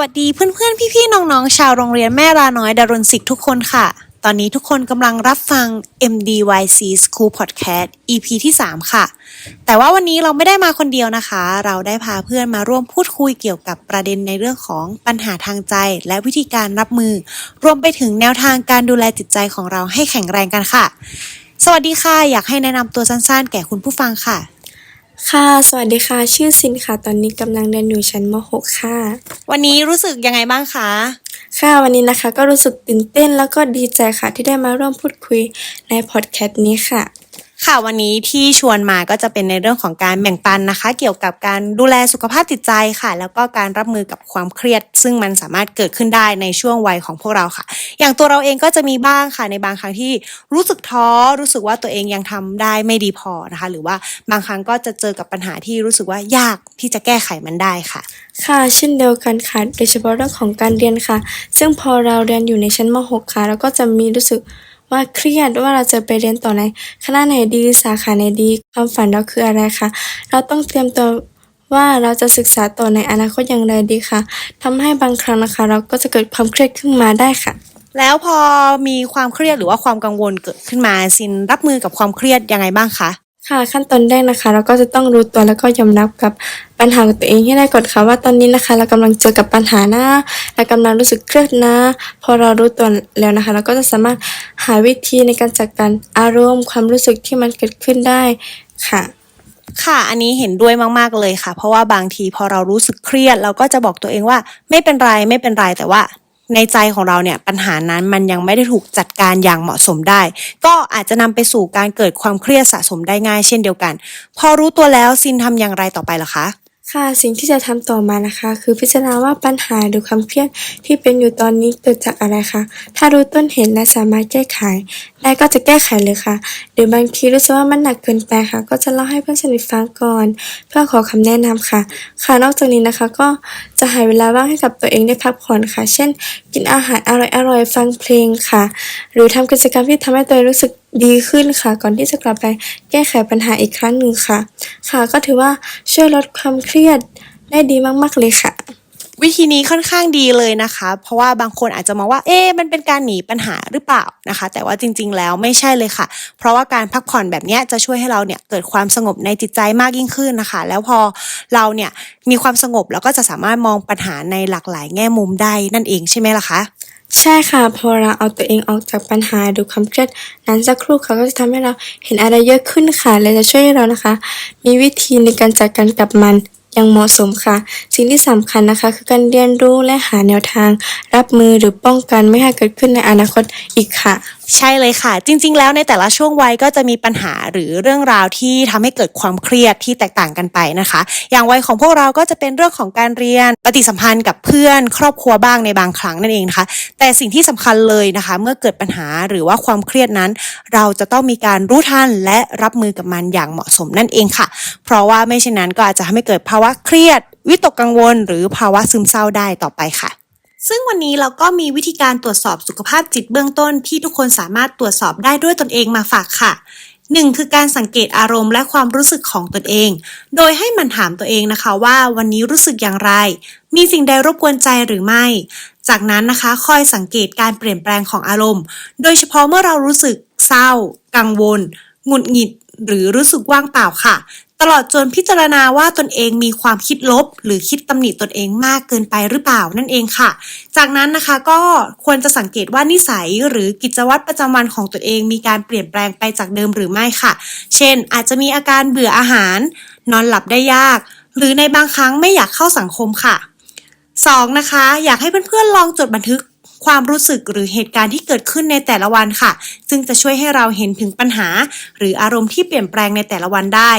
วัสดีเพื่อนๆ พี่ๆ น้องๆ ชาวโรงเรียนแม่ลาน้อยดารุณศิษย์ทุกคนค่ะ ตอนนี้ทุกคนกำลังรับฟัง MDYC School Podcast EP ที่ 3 ค่ะ แต่ว่าวันนี้เราไม่ได้มาคนเดียวนะคะ เราได้พาเพื่อนมาร่วมพูดคุยเกี่ยวกับประเด็นในเรื่องของปัญหาทางใจ และวิธีการรับมือ รวมไปถึงแนวทางการดูแลจิตใจของเราให้แข็งแรงกันค่ะ สวัสดีค่ะ อยากให้แนะนำตัวสั้นๆ แก่คุณผู้ฟังค่ะ ค่ะ สวัสดีค่ะ ชื่อซินค่ะ ตอนนี้กำลังเรียนอยู่ชั้นม .6 ค่ะ วันนี้รู้สึกยังไงบ้างคะ ค่ะ วันนี้นะคะก็รู้สึกตื่นเต้นแล้วก็ดีใจค่ะที่ได้มาร่วมพูดคุยในพอดแคสต์นี้ค่ะ ค่ะวันนี้ที่ชวนมาก็จะเป็นในเรื่องของการแบ่งปันนะคะ เกี่ยวกับการดูแลสุขภาพจิตใจค่ะ แล้วก็การรับมือกับความเครียด ซึ่งมันสามารถเกิดขึ้นได้ในช่วงวัยของพวกเราค่ะ อย่างตัวเราเองก็จะมีบ้างค่ะในบางครั้งที่รู้สึกท้อรู้สึกว่าตัวเองยังทำได้ไม่ดีพอนะคะ หรือว่าบางครั้งก็จะเจอกับปัญหาที่รู้สึกว่ายากที่จะแก้ไขมันได้ค่ะ ค่ะ เช่นเดียวกันค่ะโดยเฉพาะเรื่องของการเรียนค่ะ ซึ่งพอเราเรียนอยู่ในชั้นม .6 ค่ะเราก็จะมีรู้สึก ว่าเครียดว่าเราจะไปเรียนต่อในคณะไหนดีสาขาไหนดีความฝันเราคืออะไรคะเราต้องเตรียมตัวว่าเราจะศึกษาต่อในอนาคตอย่างไรดีคะทำให้บางครั้งนะคะ เราก็จะเกิดความเครียดขึ้นมาได้ค่ะ แล้วพอมีความเครียดหรือว่าความกังวลเกิดขึ้นมาซินรับมือกับความเครียดยังไงบ้างคะ ค่ะขั้นตอนแรกนะคะ เราก็จะต้องรู้ตัวแล้วก็ยอมรับกับปัญหาของตัวเองให้ได้ก่อนค่ะว่าตอนนี้นะคะ เรากำลังเจอกับปัญหานะเรากำลังรู้สึกเครียดนะ พอเรารู้ตัวแล้วนะคะ เราก็จะสามารถหาวิธีในการจัดการอารมณ์ความรู้สึกที่มันเกิดขึ้นได้ค่ะค่ะ อันนี้เห็นด้วยมาก ๆ เลยค่ะ เพราะว่าบางทีพอเรารู้สึกเครียด เราก็จะบอกตัวเองว่าไม่เป็นไรไม่เป็นไรแต่ว่า ในใจของเราเนี่ยปัญหานั้นมันยังไม่ได้ถูกจัดการอย่างเหมาะสมได้ ก็อาจจะนำไปสู่การเกิดความเครียดสะสมได้ง่ายเช่นเดียวกัน พอรู้ตัวแล้วซินทำอย่างไรต่อไปล่ะคะ ค่ะสิ่งที่จะทำต่อมานะคะ คือพิจารณาว่าปัญหาหรือความเครียดที่เป็นอยู่ตอนนี้เกิดจากอะไรคะถ้ารู้ต้นเหตุและสามารถแก้ไขได้ก็จะแก้ไขเลยค่ะหรือบางทีรู้สึกว่ามันหนักเกินไปค่ะ ก็จะเล่าให้เพื่อนสนิทฟังก่อน เพื่อขอคำแนะนำค่ะ ค่ะนอกจากนี้นะคะก็จะหาเวลาว่างให้กับตัวเองได้พักผ่อนค่ะ เช่น กินอาหารอร่อยๆฟังเพลงค่ะ หรือทำกิจกรรมที่ทำให้ตัวเองรู้สึก ดีขึ้นค่ะ ก่อนที่จะกลับไปแก้ไขปัญหาอีกครั้งหนึ่งค่ะ ค่ะ ก็ถือว่าช่วยลดความเครียดได้ดีมากๆเลยค่ะวิธีนี้ค่อนข้างดีเลยนะคะ เพราะว่าบางคนอาจจะมองว่า เอ๊มันเป็นการหนีปัญหาหรือเปล่านะคะ แต่ว่าจริง ๆ แล้วไม่ใช่เลยค่ะ เพราะว่าการพักผ่อนแบบนี้จะช่วยให้เราเนี่ยเกิดความสงบในจิตใจมากยิ่งขึ้นนะคะ แล้วพอเราเนี่ยมีความสงบแล้วก็จะสามารถมองปัญหาในหลากหลายแง่มุมได้นั่นเองใช่ไหมล่ะคะ ใช่ค่ะ พอเราเอาตัวเองออกจากปัญหาหรือความเครียดนั้นสักครู่ค่ะก็จะทำให้เราเห็นอะไรเยอะขึ้นค่ะและจะช่วยเรานะคะ มีวิธีในการจัดการกับมันอย่างเหมาะสมค่ะ สิ่งที่สำคัญนะคะ คือการเรียนรู้และหาแนวทาง รับมือหรือป้องกันไม่ให้เกิดขึ้นในอนาคตอีกค่ะ ใช่เลยค่ะ จริง ๆ แล้วในแต่ละช่วงวัยก็จะมีปัญหาหรือเรื่องราวที่ทำให้เกิดความเครียดที่แตกต่างกันไปนะคะ อย่างวัยของพวกเราก็จะเป็นเรื่องของการเรียนปฏิสัมพันธ์กับเพื่อน ครอบครัวบ้างในบางครั้งนั่นเองนะคะ แต่สิ่งที่สำคัญเลยนะคะ เมื่อเกิดปัญหาหรือว่าความเครียดนั้น เราจะต้องมีการรู้ทันและรับมือกับมันอย่างเหมาะสมนั่นเองค่ะ เพราะว่าไม่เช่นนั้นก็อาจจะทำให้เกิดภาวะเครียดวิตกกังวล หรือภาวะซึมเศร้าได้ต่อไปค่ะ ซึ่งวันนี้เราก็มีวิธีการตรวจสอบสุขภาพจิตเบื้องต้นที่ทุกคนสามารถตรวจสอบได้ด้วยตนเองมาฝากค่ะ 1. คือการสังเกตอารมณ์และความรู้สึกของตนเอง โดยให้มันถามตัวเองนะคะว่าวันนี้รู้สึกอย่างไร มีสิ่งใดรบกวนใจหรือไม่ จากนั้นนะคะคอยสังเกตการเปลี่ยนแปลงของอารมณ์ โดยเฉพาะเมื่อเรารู้สึกเศร้า กังวล หงุดหงิดหรือรู้สึกว่างเปล่าค่ะ ตลอดจนพิจารณาว่าตนเองมีความคิดลบ หรือคิดตำหนิตนเองมากเกินไปหรือเปล่านั่นเองค่ะ จากนั้นนะคะก็ควรจะสังเกตว่านิสัยหรือกิจวัตรประจำวันของตนเองมีการเปลี่ยนแปลงไปจากเดิมหรือไม่ค่ะ เช่น อาจจะมีอาการเบื่ออาหาร นอนหลับได้ยาก หรือในบางครั้งไม่อยากเข้าสังคมค่ะ 2. นะคะ อยากให้เพื่อนๆลองจดบันทึก ความรู้สึกหรือเหตุการณ์ที่เกิดขึ้นในแต่ละวันค่ะ ซึ่งจะช่วยให้เราเห็นถึงปัญหา หรืออารมณ์ที่เปลี่ยนแปลงในแต่ละวันได้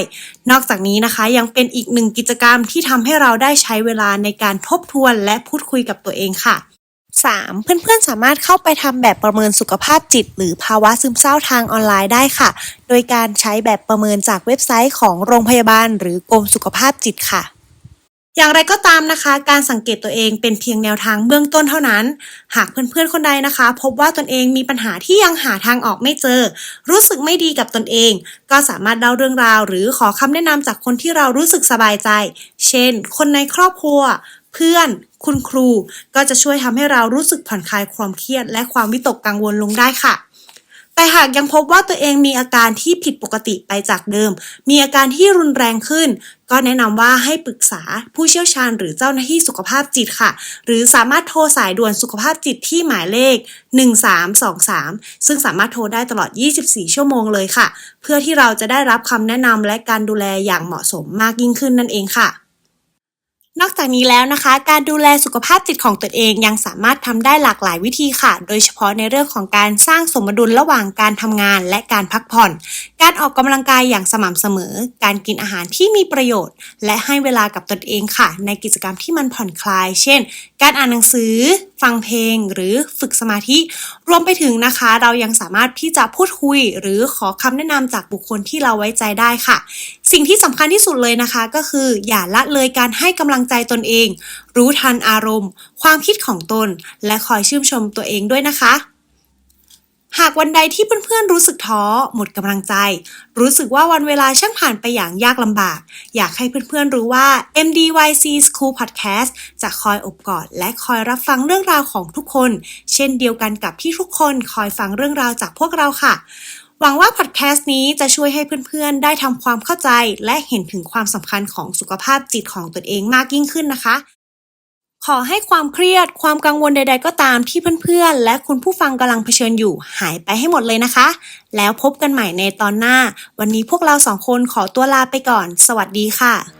นอกจากนี้นะคะยังเป็นอีกหนึ่งกิจกรรมที่ทำให้เราได้ใช้เวลาในการทบทวนและพูดคุยกับตัวเองค่ะ 3. เพื่อนๆ สามารถเข้าไปทำแบบประเมินสุขภาพจิต หรือภาวะซึมเศร้าทางออนไลน์ได้ค่ะ โดยการใช้แบบประเมินจากเว็บไซต์ของโรงพยาบาล หรือกรมสุขภาพจิตค่ะ อย่างไรก็ตามนะคะ การสังเกตตัวเองเป็นเพียงแนวทางเบื้องต้นเท่านั้น หากเพื่อนๆคนใดนะคะ พบว่าตนเองมีปัญหาที่ยังหาทางออกไม่เจอ รู้สึกไม่ดีกับตนเอง ก็สามารถเล่าเรื่องราว หรือขอคำแนะนำจากคนที่เรารู้สึกสบายใจ เช่น คนในครอบครัว เพื่อน คุณครู ก็จะช่วยทำให้เรารู้สึกผ่อนคลายความเครียด และความวิตกกังวลลงได้ค่ะ แต่หากยังพบว่าตัวเองมีอาการที่ผิดปกติไปจากเดิม มีอาการที่รุนแรงขึ้น ก็แนะนำว่าให้ปรึกษาผู้เชี่ยวชาญหรือเจ้าหน้าที่สุขภาพจิตค่ะ หรือสามารถโทรสายด่วนสุขภาพจิตที่หมายเลข 1323 ซึ่งสามารถโทรได้ตลอด 24 ชั่วโมงเลยค่ะ เพื่อที่เราจะได้รับคำแนะนำและการดูแลอย่างเหมาะสมมากยิ่งขึ้นนั่นเองค่ะ นอกจากนี้แล้วนะคะ การดูแลสุขภาพจิตของตนเองยังสามารถทำได้หลากหลายวิธีค่ะ โดยเฉพาะในเรื่องของการสร้างสมดุลระหว่างการทำงานและการพักผ่อน การออกกำลังกายอย่างสม่ำเสมอ การกินอาหารที่มีประโยชน์ และให้เวลากับตนเองค่ะ ในกิจกรรมที่มันผ่อนคลาย เช่น การอ่านหนังสือฟังเพลงหรือฝึกสมาธิ รวมไปถึงนะคะ เรายังสามารถที่จะพูดคุย หรือขอคำแนะนำจากบุคคลที่เราไว้ใจได้ค่ะ สิ่งที่สำคัญที่สุดเลยนะคะ ก็คืออย่าละเลยการให้กำลังใจตนเอง รู้ทันอารมณ์ ความคิดของตน และคอยชื่นชมตัวเองด้วยนะคะ หากวันใดที่เพื่อนๆรู้สึกท้อ หมดกำลังใจ รู้สึกว่าวันเวลาช่างผ่านไปอย่างยากลำบาก อยากให้เพื่อนๆรู้ว่า MDYC School Podcast จะคอยอบกอดและคอยรับฟังเรื่องราวของทุกคน เช่นเดียวกันกับที่ทุกคนคอยฟังเรื่องราวจากพวกเราค่ะหวังว่าพอดแคสต์นี้จะช่วยให้เพื่อนๆ ได้ทำความเข้าใจ และเห็นถึงความสำคัญของสุขภาพจิตของตนเองมากยิ่งขึ้นนะคะ ขอให้ความเครียดความกังวลใด ๆ ก็ตามที่เพื่อนๆ และคุณผู้ฟังกำลังเผชิญอยู่หายไปให้หมดเลยนะคะ แล้วพบกันใหม่ในตอนหน้า วันนี้พวกเราสองคนขอตัวลาไปก่อน สวัสดีค่ะ